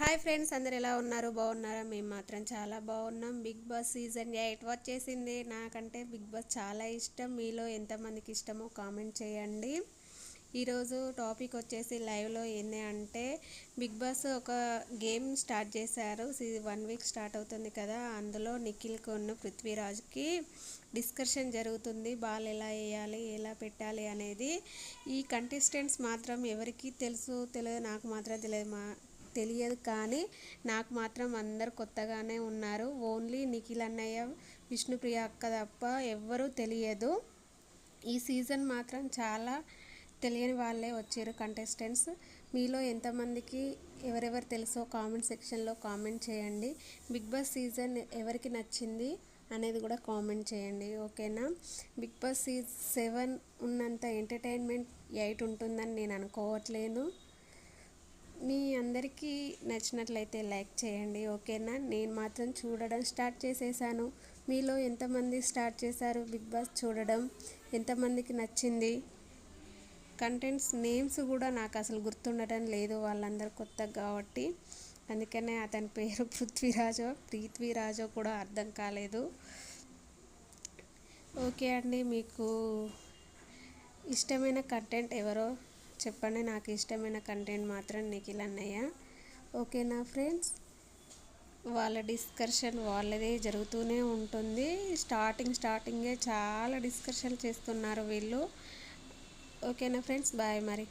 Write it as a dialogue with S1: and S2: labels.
S1: Hi friends అందరు ఎలా ఉన్నారు? బాగున్నారా? మేము మాత్రం చాలా బాగున్నాం. బిగ్ బాస్ సీజన్ ఎయిట్ వచ్చేసింది నాకంటే బిగ్ బాస్ చాలా ఇష్టం. మీలో ఎంతమందికి ఇష్టమో కామెంట్ చేయండి. ఈరోజు టాపిక్ వచ్చేసి లైవ్లో ఏంది అంటే బిగ్ బాస్ ఒక గేమ్ స్టార్ట్ చేశారు. వన్ వీక్ స్టార్ట్ అవుతుంది కదా. అందులో నిఖిల్ కొన్ను పృథ్వీరాజ్కి డిస్కషన్ జరుగుతుంది. బాల్ ఎలా వేయాలి ఎలా పెట్టాలి అనేది. ఈ కంటెస్టెంట్స్ మాత్రం ఎవరికి తెలుసు తెలియదు నాకు మాత్రం తెలియదు మా తెలియదు కానీ నాకు మాత్రం అందరు కొత్తగానే ఉన్నారు. ఓన్లీ నిఖిల్ అన్నయ్య విష్ణుప్రియ అక్క తప్ప ఎవ్వరూ తెలియదు. ఈ సీజన్ మాత్రం చాలా తెలియని వాళ్ళే వచ్చారు కంటెస్టెంట్స్ మీలో ఎంతమందికి ఎవరెవరు తెలుసో కామెంట్ సెక్షన్లో కామెంట్ చేయండి. బిగ్ బాస్ సీజన్ ఎవరికి నచ్చింది అనేది కూడా కామెంట్ చేయండి ఓకేనా? బిగ్ బాస్ సీజ్ సెవెన్ ఉన్నంత ఎంటర్టైన్మెంట్ ఎయిట్ ఉంటుందని నేను అనుకోవట్లేను మీ అందరికీ నచ్చినట్లయితే లైక్ చేయండి ఓకేనా? నేను మాత్రం చూడడం స్టార్ట్ చేసేసాను. మీలో ఎంతమంది స్టార్ట్ చేశారు బిగ్ బాస్ చూడడం? ఎంతమందికి నచ్చింది? కంటెంట్స్ నేమ్స్ కూడా నాకు అసలు గుర్తుండటం లేదు వాళ్ళందరూ కొత్త కాబట్టి. అందుకనే అతని పేరు పృథ్వీరాజో ప్రీత్వీరాజో కూడా అర్థం కాలేదు. ఓకే అండి మీకు ఇష్టమైన కంటెంట్ ఎవరో చెప్పండి నాకు ఇష్టమైన కంటెంట్ మాత్రం నిఖిల్ అన్నయ్య. ఓకేనా ఫ్రెండ్స్ వాళ్ళ డిస్కషన్ వాళ్ళదే జరుగుతూనే ఉంటుంది. స్టార్టింగ్ స్టార్టింగే చాలా డిస్కషన్ చేస్తున్నారు వీళ్ళు. ఓకేనా ఫ్రెండ్స్ బాయ్ మరి.